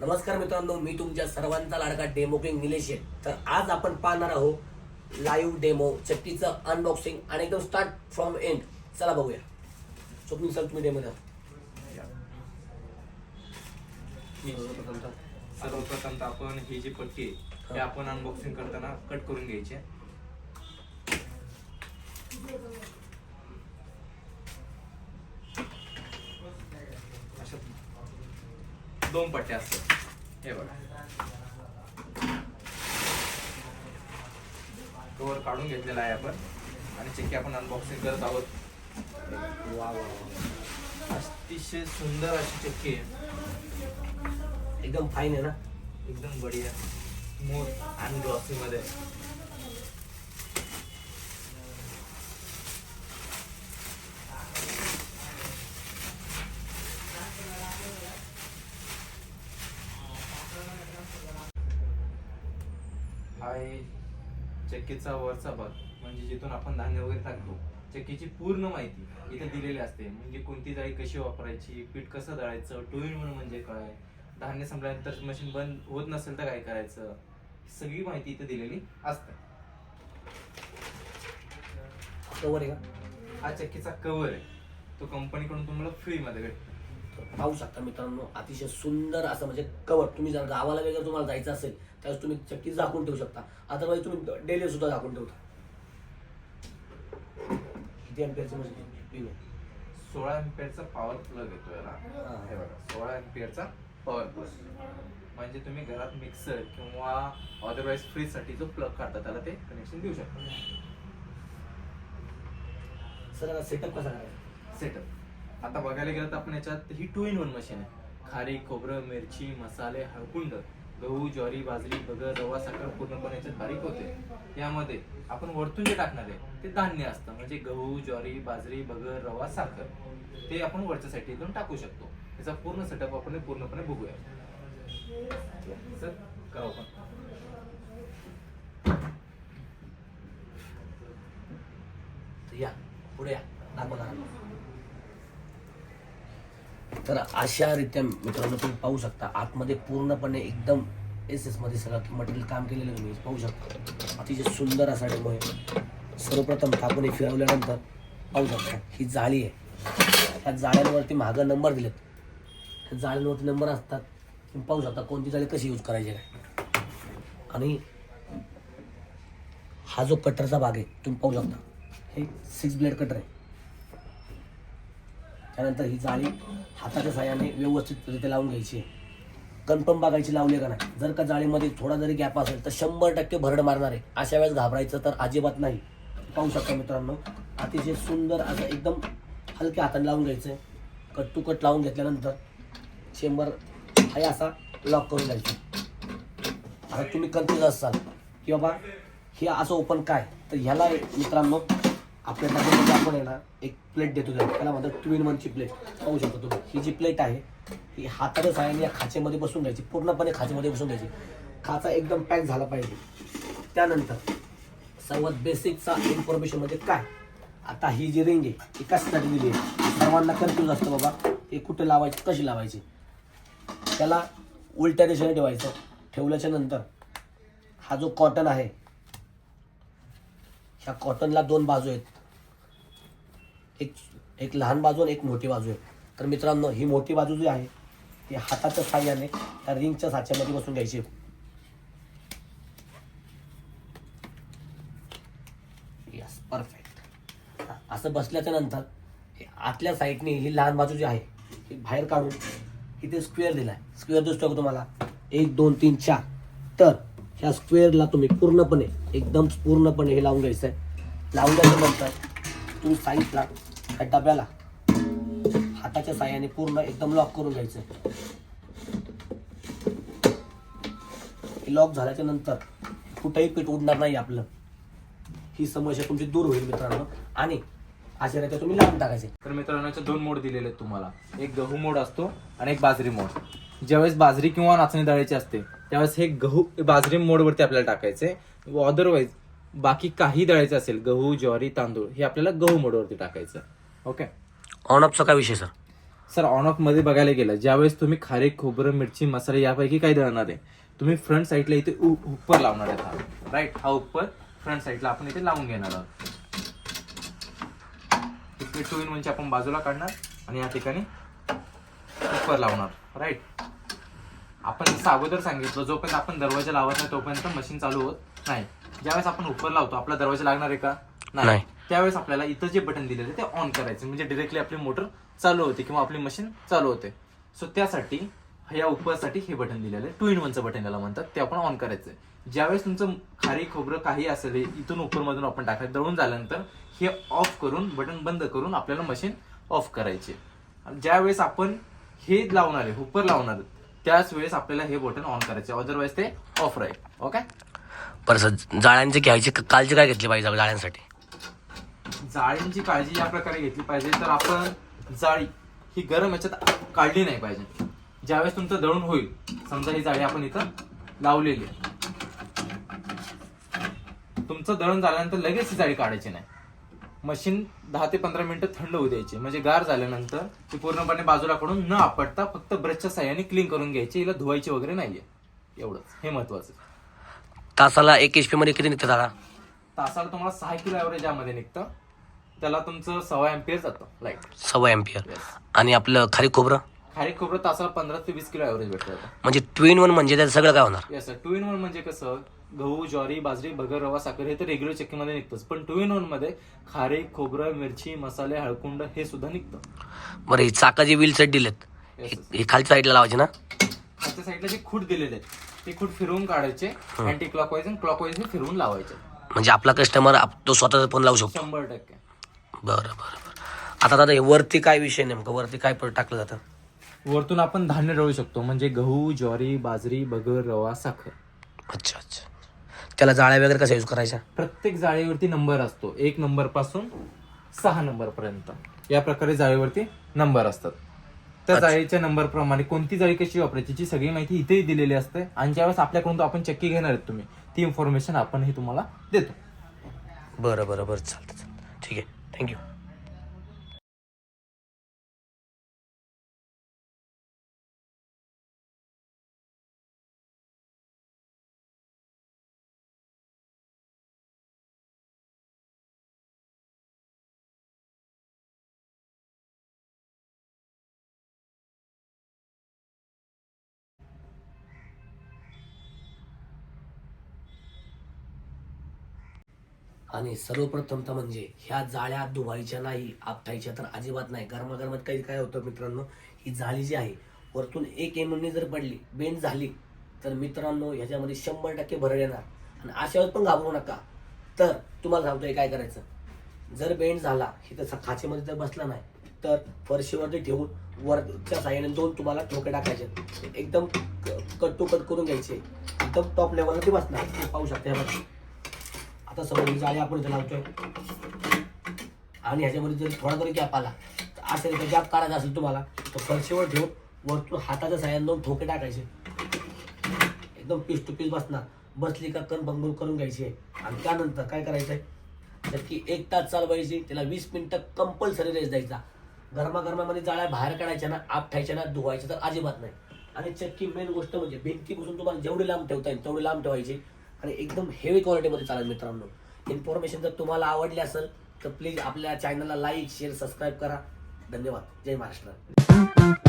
नमस्कार मित्रांनो मी तुमच्या सर्वांचा लाडका डेमो किंग निलेश आहे. तर आज आपण पाहणार आहोत लाईव्ह डेमो चक्कीचं अनबॉक्सिंग आणि एकदम स्टार्ट फ्रॉम एंड चला बघूया. स्वप्नील सर तुम्ही डेमो द्या. सर्वप्रथम तर आपण ही जी पट्टी आहे ही. आपण अनबॉक्सिंग करताना कट करून घ्यायची आहे. अशा दोन पट्ट्या असतात. हे बघा. कवर काढून घेतलेला आहे आपण. आणि चक्की आपण अनबॉक्सिंग करत आहोत. वा वा. अतिशय सुंदर अशी चक्की आहे. एकदम फाईन आहे ना? एकदम बढिया. स्मूथ आणि ग्लॉसी हा आहे चक्कीचा वरचा भाग म्हणजे जिथून आपण धान्य वगैरे टाकतो चक्कीची पूर्ण माहिती इथे दिलेली असते. म्हणजे कोणती जाळी कशी वापरायची पीठ कसं दळायचं टू इन वन म्हणजे काय धान्य संपल्यानंतर मशीन बंद होत नसेल तर काय करायचं सगळी माहिती इथे दिलेली असते. कवर आहे का? हा चक्कीचा कव्हर आहे. तो कंपनीकडून तुम्हाला फ्री मध्ये भेटतो. तर पाहू शकता मित्रांनो अतिशय सुंदर असं म्हणजे कवर तुम्ही जर गावाला वगैरे तुम्हाला जायचं असेल त्यावेळेस तुम्ही चक्की झाकून ठेवू शकता. अदरवाईज तुम्ही डेली सुद्धा झाकून ठेवता. किती पिन आहे? सोळा एम्पियरचा पॉवर प्लग येतो याला हा. बघा सोळा एम्पियरचा पॉवर प्लग म्हणजे तुम्ही घरात मिक्सर किंवा अदरवाईज फ्रीजसाठी जो प्लग काढता त्याला ते कनेक्शन देऊ शकता. सर सेटअप कसा करायचा? सेटअप आता बघायला गेलं तर आपण याच्यात ही टू इन वन मशीन आहे. खारी खोबरं मिरची मसाले हळकुंड गहू ज्वारी बाजरी बगर रवा साखर पूर्णपणे याच्यात बारीक होते. यामध्ये आपण वरतून जे टाकणार आहे ते धान्य असतं. म्हणजे गहू ज्वारी बाजरी बगर रवा साखर. ते आपण वरच्या इथून टाकू शकतो. याचा पूर्ण सेटअप आपण पूर्णपणे बघूया. सर करा आपण तर या पुढे या दाखवा दाखवा. तर अशा रित्या मित्रांनो तुम्ही पाहू शकता आतमध्ये पूर्णपणे एकदम एस एसमध्ये सगळं मटेरियल काम केलेलं तुम्ही पाहू शकता. अतिशय सुंदर असा डेमो आहे. सर्वप्रथम टाकून फिरवल्यानंतर पाहू शकता ही जाळी आहे. ह्या जाळ्यांवरती मागं नंबर दिलेत. ह्या जाळ्यांवरती नंबर असतात. तुम्ही पाहू शकता कोणती जाळी कशी यूज करायची काय आणि हा जो कटरचा भाग आहे तुम्ही पाहू शकता. हे सिक्स ब्लेड कटर आहे. त्यानंतर ही जाळी हाताच्या साह्याने व्यवस्थितरित्या लावून घ्यायची आहे. कन्फर्म बघायची लावली का नाही? जर का जाळीमध्ये थोडा जरी गॅप असेल तर शंभर टक्के भरड मारणार आहे. अशा वेळेस घाबरायचं तर अजिबात नाही. पाहू शकता मित्रांनो अतिशय सुंदर असं एकदम हलक्या हाताने लावून घ्यायचं आहे. कट टू कट लावून घेतल्यानंतर चेंबर आहे असा लॉक करून द्यायचं आता तुम्ही कन्फ्युज असाल की बाबा हे असं ओपन काय? तर ह्याला मित्रांनो आपल्या डब्यामध्ये आपण आहे ना एक प्लेट देतो त्याला. त्याला म्हणतात ट्विन वनची प्लेट पाहू शकतो तुम्ही. ही जी प्लेट आहे ही हातातच आहे आणि या खाचेमध्ये बसून घ्यायची. पूर्णपणे खाचेमध्ये बसून घ्यायची. खाचा एकदम पॅक झाला पाहिजे. त्यानंतर सर्वात बेसिकचा इन्फॉर्मेशन म्हणजे काय? आता ही जी रिंग आहे ती कशासाठी दिली आहे? सर्वांना कन्फ्यूज असतं बाबा. हे कुठे लावायची कशी लावायची? त्याला उलट्या दिशेने ठेवायचं. ठेवल्याच्या नंतर हा जो कॉटन आहे ह्या कॉटनला दोन बाजू आहेत. एक एक लहान बाजू आणि एक मोठी बाजू आहे. तर मित्रांनो ही मोठी बाजू जी आहे ती हाताच्या साह्याने त्या रिंगच्या साच्यामध्ये बसून घ्यायची. यस परफेक्ट असं बसल्याच्या नंतर आतल्या साईडने ही लहान बाजू जी आहे ही बाहेर काढून इथे स्क्वेअर दिलाय. स्क्वेअर दिसतो का तुम्हाला? एक दोन तीन चार. तर ह्या स्क्वेअरला तुम्ही पूर्णपणे एकदम पूर्णपणे हे लावून घ्यायचं आहे लावून नंतर तुम्ही साईडला ह्या डब्याला. हाताच्या साह्याने पूर्ण एकदम लॉक करून घ्यायचं. लॉक झाल्याच्यानंतर कुठेही पीठ उडणार नाही आपलं. ही समस्या तुमची दूर होईल मित्रांनो. आणि अशा तुम्ही लावून टाकायचे. तर मित्रांनो याचे दोन मोड दिलेले आहेत तुम्हाला. एक गहू मोड असतो आणि एक बाजरी मोड. ज्यावेळेस बाजरी किंवा नाचणी दळायची असते त्यावेळेस हे गहू बाजरी मोडवरती आपल्याला टाकायचे. अदरवाईज बाकी काही दळायचं असेल गहू ज्वारी तांदूळ हे आपल्याला गहू मोडवरती टाकायचं. ओके ऑन ऑफचा काय विषय सर सर ऑन ऑफमध्ये बघायला गेलं ज्यावेळेस तुम्ही खारीक खोबरं मिरची मसाले यापैकी काय दळणार आहे तुम्ही फ्रंट साईडला इथे उप्पर लावणार आहे हा. राईट हा उप्पर फ्रंट साईडला आपण इथे लावून घेणार आहोत. इकडे टू इन म्हणजे आपण बाजूला काढणार आणि या ठिकाणी उप्पर लावणार. राईट आपण जसं अगोदर सांगितलं जोपर्यंत आपण दरवाजा लावत नाही तोपर्यंत मशीन चालू होत नाही. ज्यावेळेस आपण उपर लावतो आपला दरवाजा लागणार आहे का? नाही. त्यावेळेस आपल्याला इथं जे बटन दिलेलं ते ऑन करायचं. म्हणजे डिरेक्टली आपली मोटर चालू होते किंवा आपली मशीन चालू होते. सो त्यासाठी या उपरसाठी हे बटन दिलेलं आहे. टू इन वनचं बटन याला म्हणतात ते आपण ऑन करायचं आहे. ज्यावेळेस तुमचं खारी खोबरं काही असेल इथून उपरमधून आपण टाकायचं दळून झाल्यानंतर हे ऑफ करून बटन बंद करून आपल्याला मशीन ऑफ करायचे ज्यावेळेस आपण हे लावणार आहे हुपर लावणार त्याच वेळेस आपल्याला हे बटन ऑन करायचे अदरवाईज ते ऑफ राहील. ओके बरं सर जाळ्यांची घ्यायची काळजी काय घेतली पाहिजे जाळ्यांसाठी? जाळींची काळजी या प्रकारे घेतली पाहिजे. तर आपण जाळी ही गरम याच्यात काढली नाही पाहिजे. ज्यावेळेस तुमचं दळून होईल समजा ही जाळी आपण इथं लावलेली तुमचं दळण झाल्यानंतर लगेच ही जाळी काढायची नाही. मशीन दहा ते पंधरा मिनिटं थंड होऊ द्यायची. म्हणजे गार झाल्यानंतर ती पूर्णपणे बाजूला काढून न आपटता फक्त ब्रशच्या साह्याने क्लीन करून घ्यायची. हिला धुवायची वगैरे नाहीये. एवढंच. हे महत्वाचं तासाला एक एच पी मध्ये किती निघते जाळा तासाला तुम्हाला सहा किलो ॲव्हरेज यामध्ये निघतं. त्याला तुमचं सव्वा एम्पियर जातं लाइट सव्वा एम्पियर. आणि आपलं खारी खोबरं? खारीक खोबरं तासाला पंधरा ते वीस किलो ॲव्हरेज भेटतं म्हणजे ट्विन वन म्हणजे त्याचं सगळं काय होणार? Yes sir two in one म्हणजे कसं गहू ज्वारी बाजरी भगर रवा साखर हे तर रेग्युलर चक्कीमध्ये निघतंच. पण टू इन वनमध्ये खारीक खोबरं मिरची मसाले हळकुंड हे सुद्धा निघतं. बरं ही चाकाची व्हील सेट दिलेत. Yes, ही-. ही खालच्या साईडला लावायची ना? खालच्या साईडला जे खूट दिलेले आहेत. ते खूट फिरवून काढायचे अँटी क्लॉकवाईज आणि क्लॉकवाईज फिरवून लावायचे. म्हणजे आपला कस्टमर तो स्वतःचा फोन लावू शकतो? शंभर टक्के. बरं बरं बरं. आता दादा हे वरती काय विषय नेमकं? वरती काय प- टाकलं जातं? वरतून आपण धान्य रळू शकतो. म्हणजे गहू ज्वारी बाजरी भगर रवा साखर. अच्छा अच्छा. त्याला जाळ्या वगैरे कशा यूज करायच्या? प्रत्येक जाळीवरती नंबर असतो. एक नंबरपासून सहा नंबर पर्यंत या प्रकारे जाळीवरती नंबर असतात. त्या जाळीच्या नंबर प्रमाणे कोणती जाळी कशी वापरायची याची सगळी माहिती इथेही दिलेली असते. आणि ज्यावेळेस आपल्याकडून तो आपण चक्की घेणार आहेत तुम्ही ती इन्फॉर्मेशन आपण हे तुम्हाला देतो. बरं बरं बरं. चालतं चालतं ठीक आहे. थँक्यू आणि सर्वप्रथम तर म्हणजे ह्या जाळ्या धुवायच्या नाही आपटायच्या तर अजिबात नाही. गरमागरमात काही काय होतं मित्रांनो? ही जाळी जी आहे वरतून एक एम जर पडली बेंड झाली तर मित्रांनो ह्याच्यामध्ये शंभर टक्के भर येणार. आणि अशा पण घाबरू नका. तर तुम्हाला सांगतोय काय करायचं? जर बेंड झाला हे तर खाचेमध्ये जर बसला नाही तर फरशीवरती ठेवून वरच्या साह्याने दोन तुम्हाला ठोके टाकायचे. एकदम कट टू कट करून घ्यायचे. एकदम टॉप लेवलला ते बसणार. पाहू शकता ह्या आता समोर ही जाळी आपण इथे लावतोय. आणि ह्याच्यामध्ये जर थोडा जरी गॅप आला तर असेल तर गॅप काढायचा असेल तुम्हाला तर फरशीवर ठेवून वरतून हाताच्या साह्याने दोन ठोके टाकायचे. एकदम पीस टू पीस बसणार. बसली का कण भंगूर करून घ्यायची. आणि त्यानंतर काय करायचंय? तर की एक तास चालवायची त्याला वीस मिनिटं कंपल्सरी रेस द्यायचा. गरमागरमामध्ये जाळ्या बाहेर काढायच्या ना आप ठायच्या ना धुवायच्या तर अजिबात नाही. आणि चक्की मेन गोष्ट म्हणजे भिंतीपासून तुम्हाला जेवढी लांब ठेवता येईल तेवढी लांब ठेवायची. आणि एकदम हेवी क्वालिटीमध्ये चालेल मित्रांनो. इन्फॉर्मेशन जर तुम्हाला आवडली असेल तर प्लीज आपल्या चॅनलला लाईक शेअर सबस्क्राईब करा. धन्यवाद. जय महाराष्ट्र.